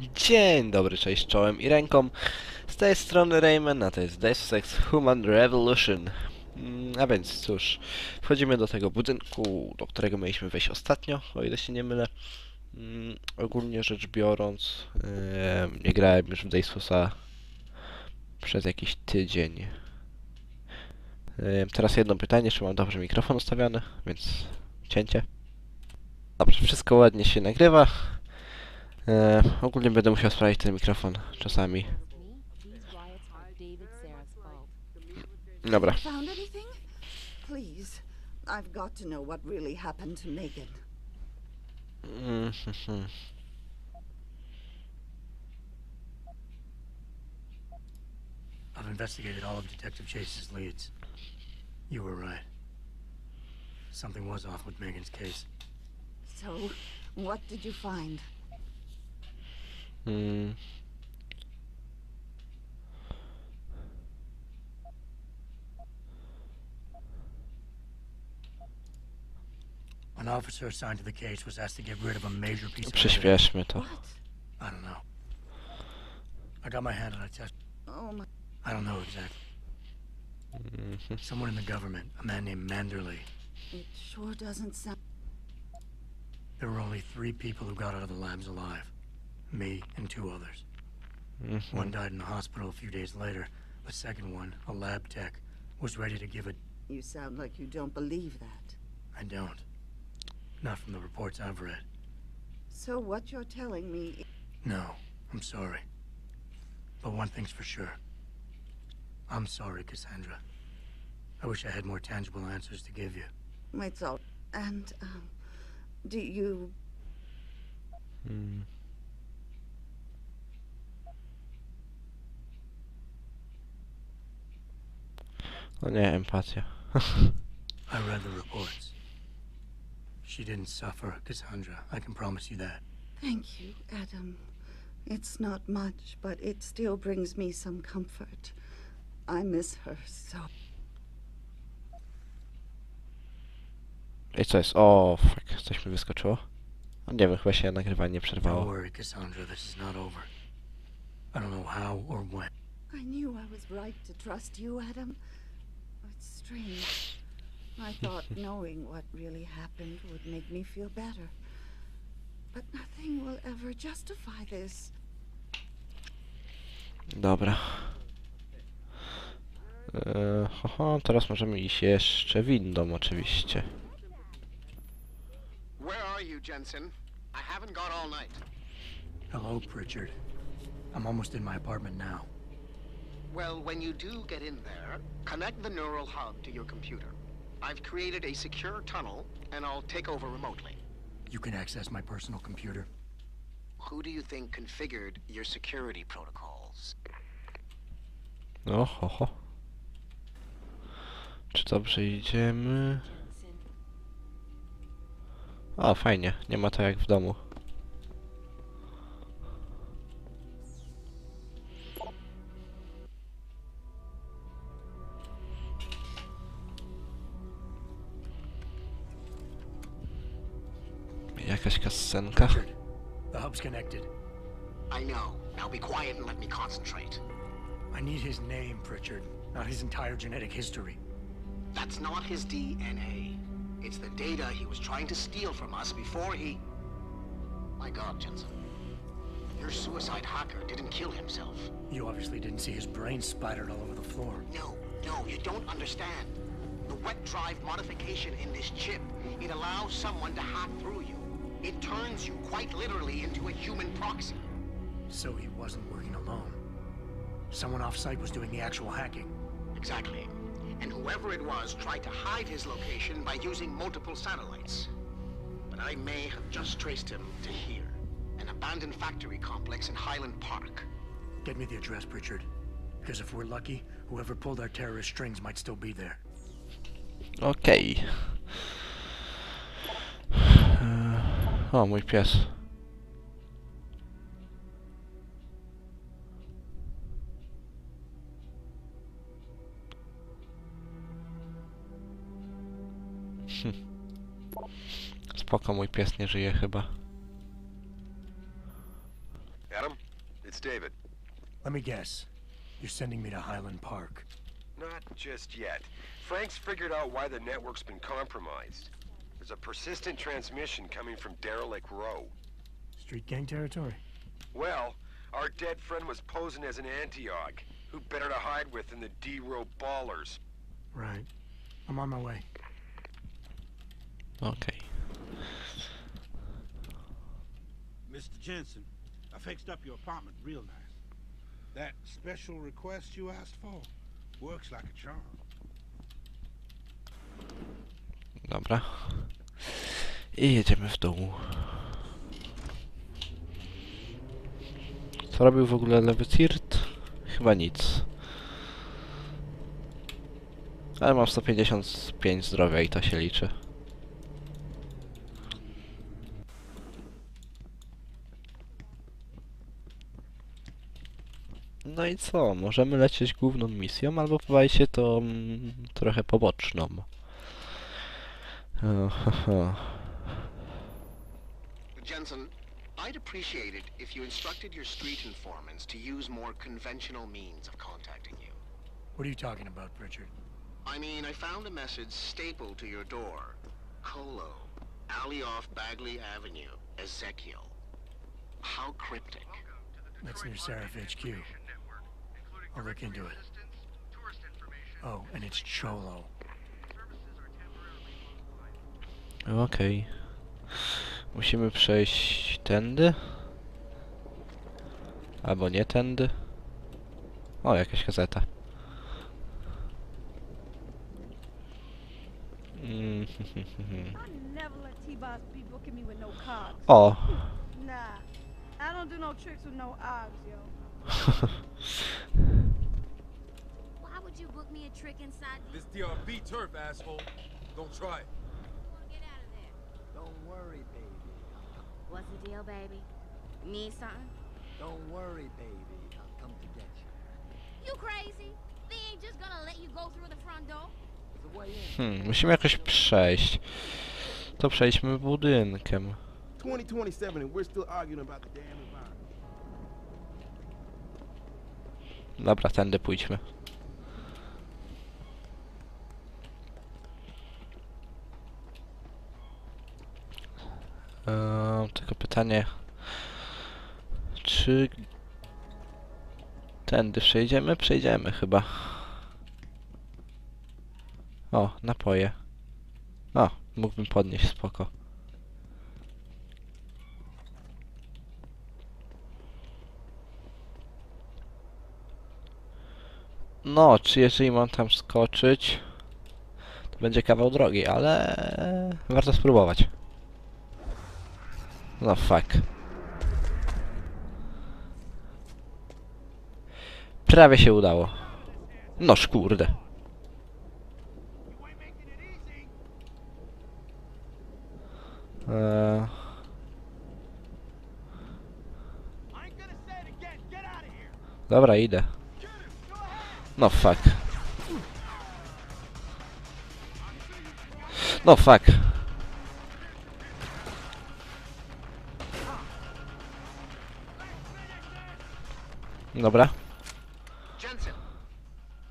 Dzień dobry, cześć czołem i ręką. Z tej strony Rayman, a to jest Deus Ex Human Revolution. Mm, A więc cóż, wchodzimy do tego budynku, do którego mieliśmy wejść ostatnio, o ile się nie mylę. Mm, Ogólnie rzecz biorąc, nie grałem już w Deusa przez jakiś tydzień. Teraz jedno pytanie, czy mam dobrze mikrofon ustawiony, więc cięcie. Dobrze, wszystko ładnie się nagrywa. E, ogólnie będę musiał sprawdzić ten mikrofon czasami. These riots are David Sarah's fault. Dobra. Found anything? Please. I've got to know what really happened to Megan. I've investigated all of Detective Chase's leads. You were right. Something was off with Megan's case. So, what did you find? Mm. An officer assigned to the case was asked to get rid of a major piece of evidence. Przyspieszmy to. What? I don't know. I got my hand on a test. Oh my. I don't know exactly. Mhm. Someone in the government, a man named Manderley. It sure doesn't sound. There were only three people who got out of the labs alive. Me and two others. Mhm. One died in the hospital a few days later. The second one, a lab tech, was ready to give it. You sound like you don't believe that. I don't. Not from the reports I've read. So, what you're telling me. No, I'm sorry. But one thing's for sure. I'm sorry, Cassandra. I wish I had more tangible answers to give you. It's all. And, um. Do you. Mm. Oh, o nie, empatia. I read the reports. She didn't suffer, Cassandra. I can promise you that. Thank you, Adam. It's not much, but it still brings me some comfort. I miss her so. I co jest? O, oh, fuck, coś mi wyskoczyło. O, nie wiem, chyba się nagrywanie Don't worry, Cassandra. This is not over. I don't know how or when. I knew I was right to trust you, Adam. Strange. I thought knowing what really happened would make me feel better. But nothing will ever justify this. Dobra. Eee, haha, teraz możemy iść jeszcze windą oczywiście. Where are you, Jensen? I haven't got all night. Hello, Pritchard. I'm almost in my apartment now. Well, when you do get in there, connect the neural hub to your computer. I've created a secure tunnel, and I'll take over remotely. You can access my personal computer. Who do you think configured your security protocols? No, ho, ho. Czy dobrze idziemy? Jensen, O, fajnie. Nie ma to jak w domu. Jakaś kascenka? Pritchard, the hub's connected. I know. Now be quiet and let me concentrate. I need his name, Pritchard, not his entire genetic history. That's not his DNA. It's the data he was trying to steal from us before he... My god, Jensen. Your suicide hacker didn't kill himself. You obviously didn't see his brain splattered all over the floor. No, no, you don't understand. The wet drive modification in this chip, it allows someone to hack through you. It turns you quite literally into a human proxy. So he wasn't working alone. Someone off-site was doing the actual hacking. Exactly. And whoever it was tried to hide his location by using multiple satellites. But I may have just traced him to here, an abandoned factory complex in Highland Park. Get me the address, Pritchard. Because if we're lucky, whoever pulled our terrorist strings might still be there. Okej. O, mój pies. Hm. Spoko, mój pies nie żyje chyba. Adam, it's David. Let me guess. You're sending me to Highland Park. Not just yet. Frank's figured out why the network's been compromised. There's a persistent transmission coming from Derelict Row. Street gang territory? Well, our dead friend was posing as an Antioch. Who better to hide with than the D-Row ballers? Right. I'm on my way. Okay. Mr. Jensen, I fixed up your apartment real nice. That special request you asked for works like a charm. Dobra. I jedziemy w dół. Co robił w ogóle lewy Tirt? Chyba nic. Ale mam 155 zdrowia i to się liczy. No i co? Możemy lecieć główną misją, albo się mm, trochę poboczną. O, ha, ha. Jensen, I'd appreciate it if you instructed your street informants to use more conventional means of contacting you. What are you talking about, Pritchard? I mean, I found a message stapled to your door. Colo, alley off Bagley Avenue, Ezekiel. How cryptic. That's near Seraph HQ. I'll look into it. Oh, and it's Cholo. Okej. Musimy przejść tędy? Albo nie tędy? O, jakaś gazeta. Mm. O! Nah, I don't do no tricks with no odds, yo. Why would you book me a trick inside the... This DRB turf, asshole. Don't try it. Get out of there. Don't worry, baby. What's the deal, baby? Need something? Don't worry, baby. I'll come to get you. You crazy? They ain't just gonna let you go through the front door. Hmm, musimy jakoś przejść. To przejdźmy budynkiem. 2027 and we're still arguing about the damn environment. Dobra, tędy pójdźmy. Eee, tylko pytanie, czy tędy przejdziemy? Przejdziemy chyba. O, napoje. O, mógłbym podnieść, spoko. No, czy jeżeli mam tam skoczyć, to będzie kawał drogi, ale warto spróbować. No fuck. Prawie się udało. Noż kurde. Eee... Dobra, idę. No fuck. No fuck. Dobra. Jensen,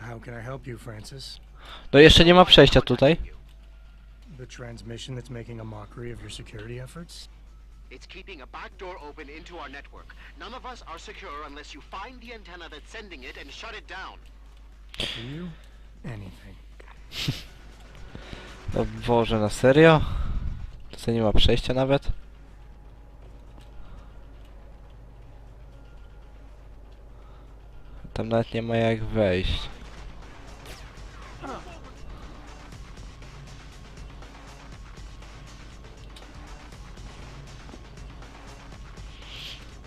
How can I help you, Francis? No jeszcze nie ma przejścia tutaj. The transmission that's making a mockery of your security efforts? it's keeping a back door open into our network. None of us are secure unless you find the antenna that's sending it and shut it down. For you? Anything. O Boże, na serio? To nie ma przejścia nawet? Tam nawet nie ma jak wejść.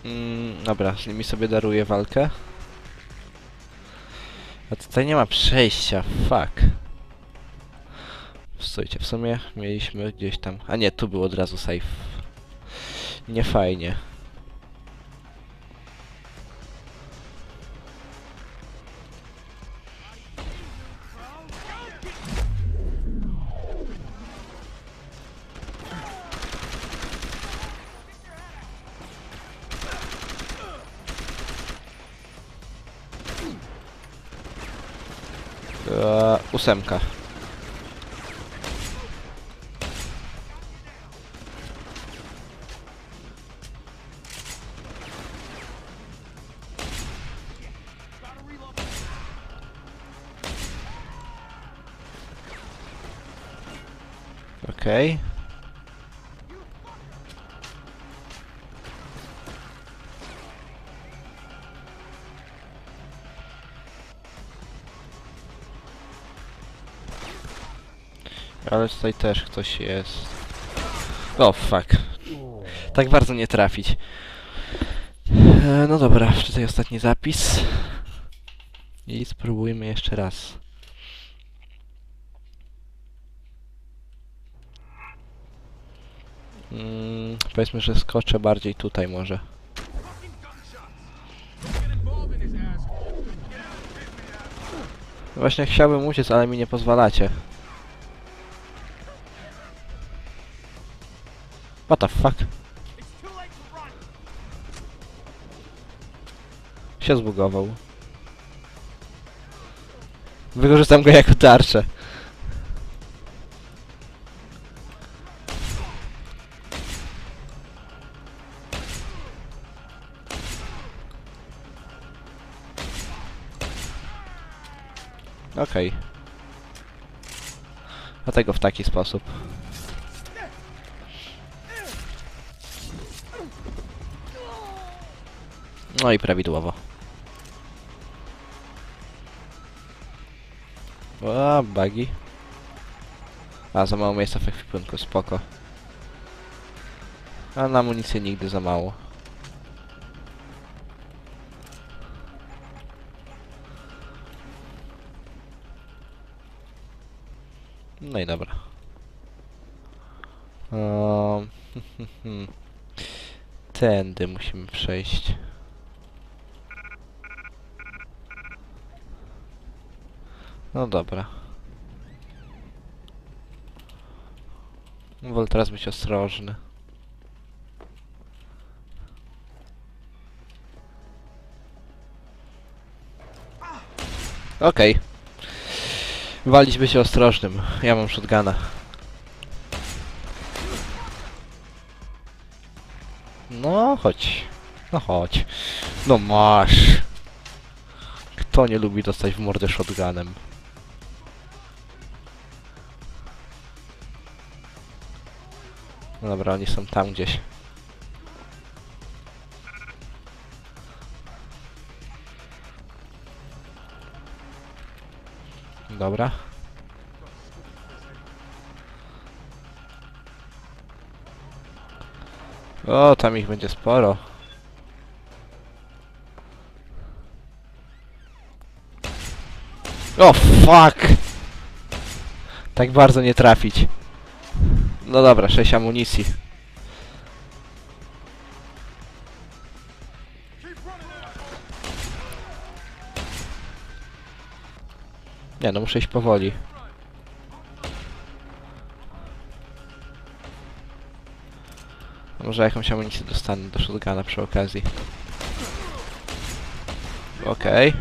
Mm, dobra, z nimi sobie daruję walkę. A tutaj nie ma przejścia, fuck. Stójcie, w sumie mieliśmy gdzieś tam... A nie, tu był od razu save. Nie fajnie. Ósemka. Okej. Ale tutaj też ktoś jest. O, fuck. Tak bardzo nie trafić. E, no dobra, wczytaj ostatni zapis. I spróbujmy jeszcze raz. Mm, powiedzmy, że skoczę bardziej tutaj może. Właśnie chciałbym uciec, ale mi nie pozwalacie. What the fuck? Się zbugował. Wykorzystam go jako tarczę. Okej. Dlatego w taki sposób. No i prawidłowo. O, bugi. A, za mało miejsca w ekwipunku, spoko. A na amunicję nigdy za mało. No i dobra. Um, Tędy musimy przejść. No dobra. Wolę teraz być ostrożny. Okej. Walić by się ostrożnym. Ja mam shotguna. No, chodź. No chodź. No masz. Kto nie lubi dostać w mordę shotgunem? No dobra, oni są tam gdzieś. Dobra. O, tam ich będzie sporo. O, fuck! Tak bardzo nie trafić. No dobra, 6 amunicji. Nie no, muszę iść powoli. Może jakąś amunicję dostanę do shotguna przy okazji. Okej.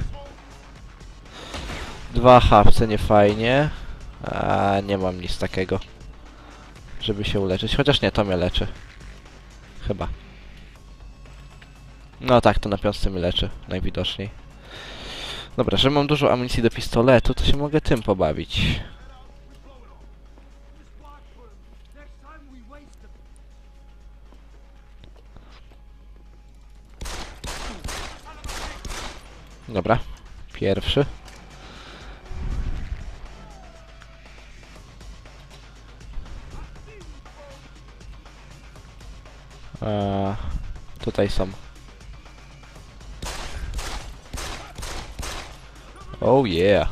Dwa hapce, nie fajnie. A nie mam nic takiego, żeby się uleczyć. Chociaż nie, to mnie leczy. Chyba. No tak, to na piątce mnie leczy, najwidoczniej. Dobra, że mam dużo amunicji do pistoletu, to się mogę tym pobawić. Dobra, pierwszy. Eee, tutaj są. Oh yeah.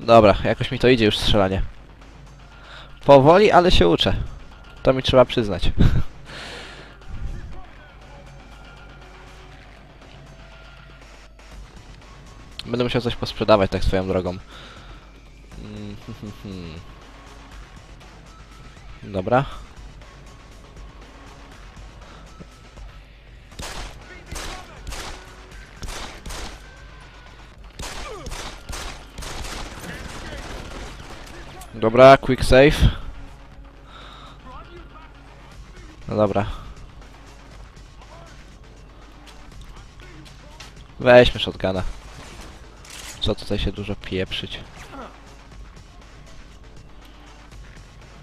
Dobra, jakoś mi to idzie już strzelanie. Powoli, ale się uczę. To mi trzeba przyznać. będę musiał coś posprzedawać tak swoją drogą. Mm, hmm, hmm, hmm. Dobra. Dobra, quick save. No dobra. Weźmy shotguna. Co tutaj się dużo pieprzyć?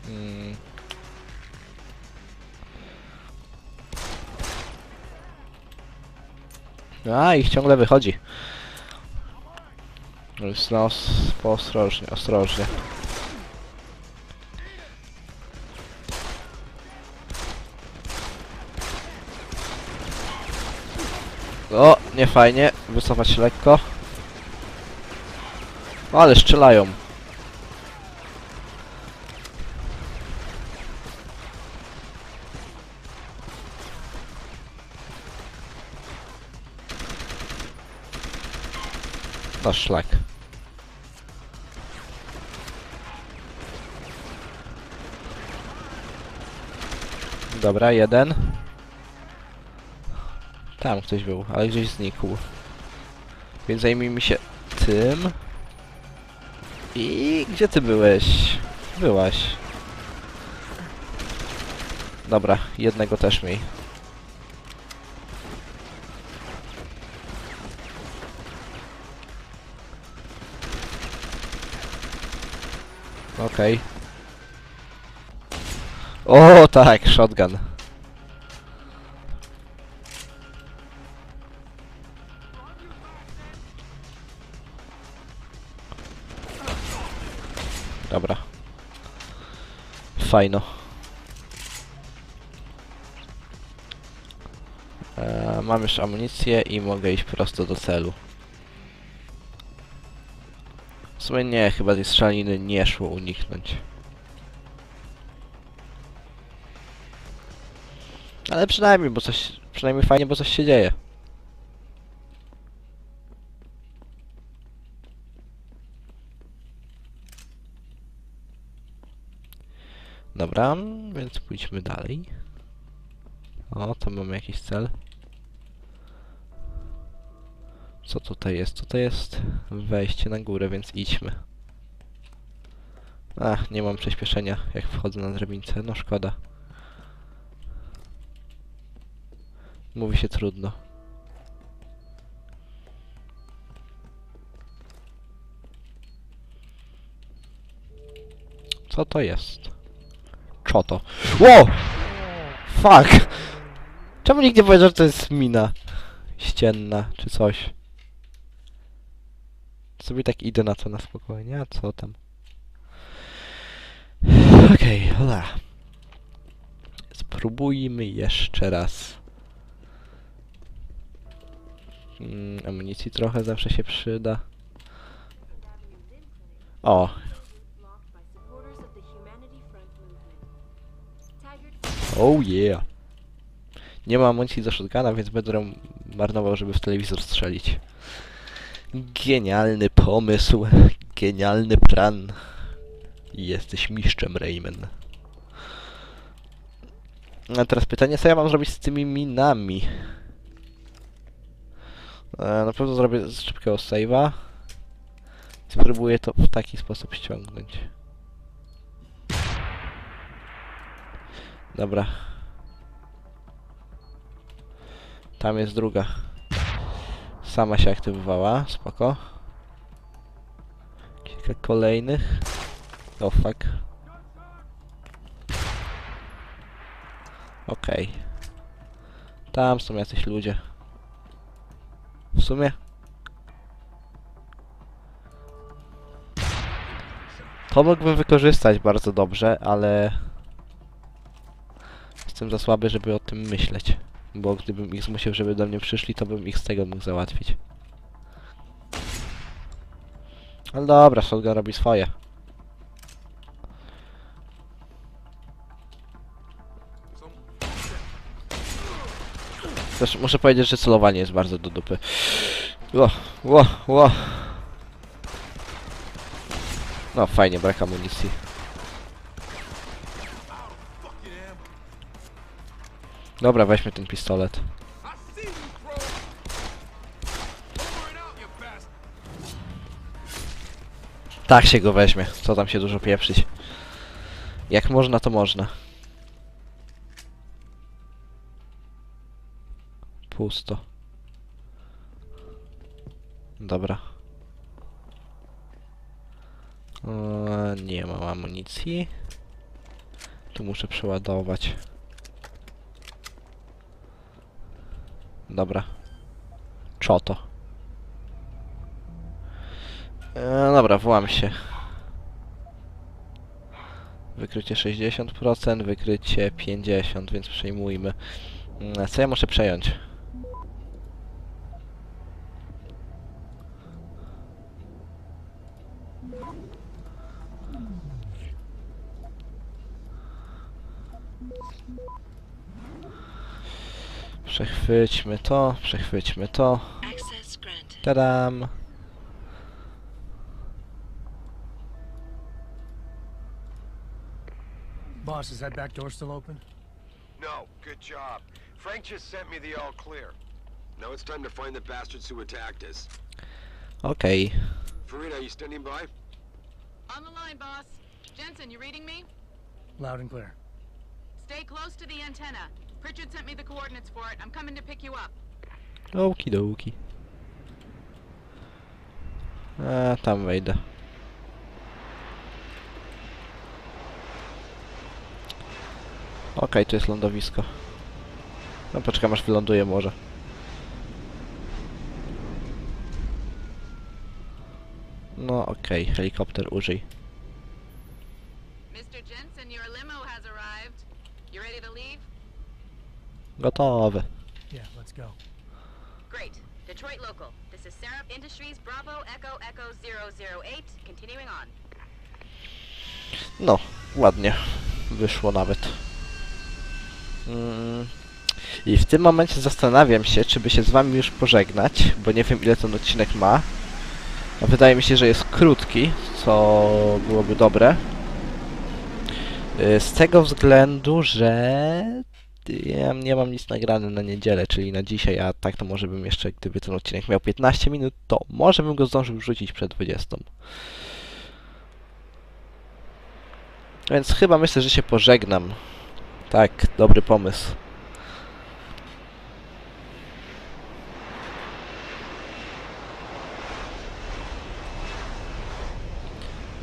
Mm. A, ich ciągle wychodzi. No, ostrożnie, ostrożnie. O, nie fajnie. Wycofać lekko. Ale strzelają. No szlak. Dobra, jeden. Tam ktoś był, ale gdzieś znikł. Więc zajmijmy się tym. I gdzie ty byłeś? Byłaś. Dobra, jednego też miej. Okej. O tak, shotgun. Dobra. Fajno. E, mam już amunicję i mogę iść prosto do celu. W sumie nie, chyba tej strzelaniny nie szło uniknąć. Ale przynajmniej, bo coś, przynajmniej fajnie, bo coś się dzieje. Dobra, więc pójdźmy dalej. O, to mamy jakiś cel. Co tutaj jest? Tutaj jest wejście na górę, więc idźmy. Ach, nie mam przyspieszenia, jak wchodzę na drabince. No szkoda. Mówi się trudno. Co to jest? Co to? Ło! Fuck! Czemu nikt nie powiedział, że to jest mina ścienna, czy coś? Sobie tak idę na to na spokojnie, a co tam? Okej, okay, hola. Spróbujmy jeszcze raz. Mm, amunicji trochę zawsze się przyda. O, Oh yeah. Nie ma amunicji do shotguna, więc będę marnował, żeby w telewizor strzelić. Genialny pomysł. Genialny plan. Jesteś mistrzem, Rayman. A teraz pytanie, co ja mam zrobić z tymi minami? E, na pewno zrobię szybkiego save'a. Spróbuję to w taki sposób ściągnąć. Dobra. Tam jest druga. Sama się aktywowała, spoko. Kilka kolejnych. Oh fuck. Okej. Tam są jacyś ludzie. W sumie. To mógłbym wykorzystać bardzo dobrze, ale... Jestem za słaby, żeby o tym myśleć. Bo gdybym ich zmusił, żeby do mnie przyszli, to bym ich z tego mógł załatwić. Ale dobra, shotgun robi swoje. Też muszę powiedzieć, że celowanie jest bardzo do dupy. Ło, ło, ło. No fajnie, brak amunicji. Dobra, weźmy ten pistolet. Tak się go weźmie. Co tam się dużo pieprzyć. Jak można, to można. Pusto. Dobra. Nie mam amunicji. Tu muszę przeładować. Dobra. Czoto. E, dobra, włam się. Wykrycie 60%, wykrycie 50%, więc przejmujmy. Mm, Co ja muszę przejąć? Przechwyćmy to, przechwyćmy to. Tadam! Boss, is that back door still open? No, good job. Frank just sent me the all clear. Now it's time to find the bastards who attacked us. Okej. Farida, you standing by? On the line, boss. Jensen, you reading me? Loud and clear. Stay close to the antenna. Pritchard sent me the coordinates for it. I'm coming to pick you up. Okidoki. A, tam wejdę. Okej, tu jest lądowisko. No poczekam aż wyląduje może. No okej, helikopter użyj. Mr. Jensen, Gotowy. Yeah, let's go. Great. Detroit local. This is Sarah Industries Bravo Echo Echo 008. Continuing on. No, ładnie. Wyszło nawet. Mm. I w tym momencie zastanawiam się, czy by się z wami już pożegnać, bo nie wiem ile ten odcinek ma. A wydaje mi się, że jest krótki, co byłoby dobre. Y, Z tego względu, że ja nie mam nic nagrane na niedzielę, czyli na dzisiaj, a tak to może bym jeszcze, gdyby ten odcinek miał 15 minut, to może bym go zdążył wrzucić przed 20. Więc chyba myślę, że się pożegnam. Tak, dobry pomysł.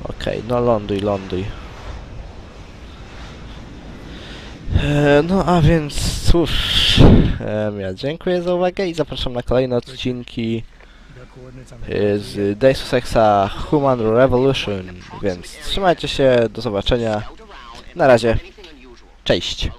Okej, no ląduj, ląduj. E, No a więc cóż, ja dziękuję za uwagę i zapraszam na kolejne odcinki e, z Days of Sexa Human Revolution, więc trzymajcie się, do zobaczenia. Na razie, cześć.